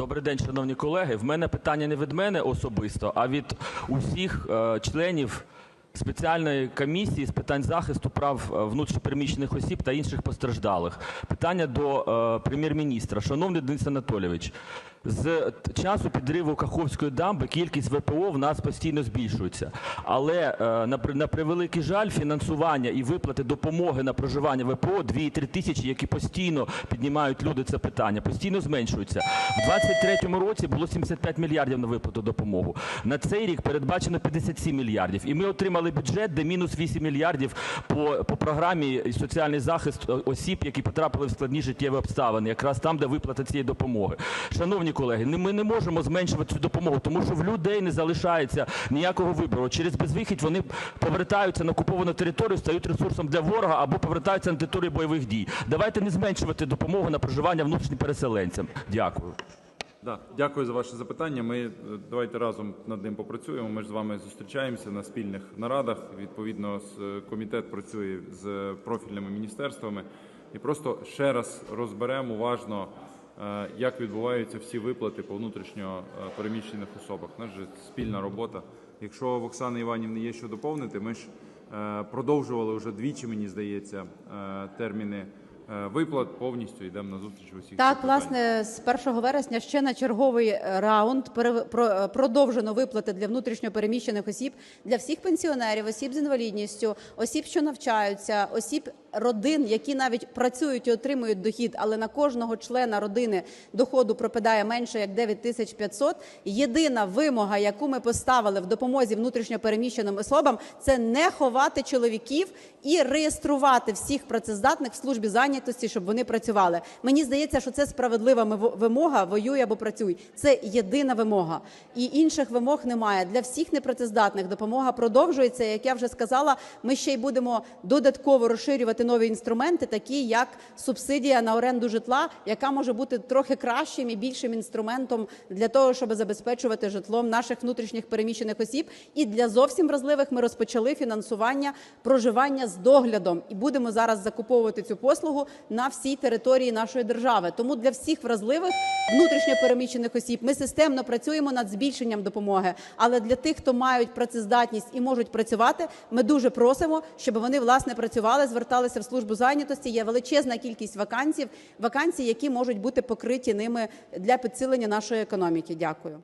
Добрий день, шановні колеги. В мене питання не від мене особисто, а від усіх е, членів спеціальної комісії з питань захисту прав е, внутрішньопереміщених осіб та інших постраждалих. Питання до е, прем'єр-міністра. Шановний Денис Анатолійович, з часу підриву Каховської дамби кількість ВПО в нас постійно збільшується. Але е, на, превеликий жаль, фінансування і виплати допомоги на проживання ВПО 2-3 тисячі, які постійно піднімають люди це питання, постійно зменшуються. В 23-му році було 75 мільярдів на виплату допомогу. На цей рік передбачено 57 мільярдів. І ми отримали бюджет, де мінус 8 мільярдів по, по програмі соціальний захист е, осіб, які потрапили в складні життєві обставини, якраз там, де виплата цієї допомоги. Шановні колеги, не- ми не можемо зменшувати цю допомогу, тому що в людей не залишається ніякого вибору. Через безвихідь вони повертаються на окуповану територію, стають ресурсом для ворога або повертаються на територію бойових дій. Давайте не зменшувати допомогу на проживання внутрішнім переселенцям. Дякую. Да, дякую за ваше запитання. Ми е, давайте разом над ним попрацюємо. Ми ж з вами зустрічаємося на спільних нарадах. Відповідно, е, комітет працює з профільними міністерствами і просто ще раз розберемо уважно, як відбуваються всі виплати по внутрішньо е, переміщених особах. У нас же спільна робота. Якщо в Оксани Іванівни є що доповнити, ми ж е, продовжували вже двічі, мені здається, е, терміни е, виплат. Повністю йдемо на зустріч усіх Так, власне, з 1 вересня ще на черговий е, раунд е, продовжено виплати для внутрішньо переміщених осіб для всіх пенсіонерів, осіб з інвалідністю, осіб, що навчаються, осіб родин, які навіть працюють і отримують дохід, але на кожного члена родини доходу пропадає менше як 9 тисяч 500. Єдина вимога, яку ми поставили в допомозі внутрішньо переміщеним особам, це не ховати чоловіків і реєструвати всіх працездатних в службі зайнятості, щоб вони працювали. Мені здається, що це справедлива вимога. Воюй або працюй. Це єдина вимога, і інших вимог немає. Для всіх непрацездатних допомога продовжується. Як я вже сказала, ми ще й будемо додатково розширювати нові інструменти, такі як субсидія на оренду житла, яка може бути трохи кращим і більшим інструментом для того, щоб забезпечувати житлом наших внутрішніх переміщених осіб. І для зовсім вразливих ми розпочали фінансування проживання з доглядом і будемо зараз закуповувати цю послугу на всій території нашої держави. Тому для всіх вразливих внутрішньо переміщених осіб ми системно працюємо над збільшенням допомоги. Але для тих, хто мають працездатність і можуть працювати, ми дуже просимо, щоб вони власне працювали, зверталися в службу зайнятості. Є величезна кількість вакансій, вакансій, які можуть бути покриті ними для підсилення нашої економіки. Дякую.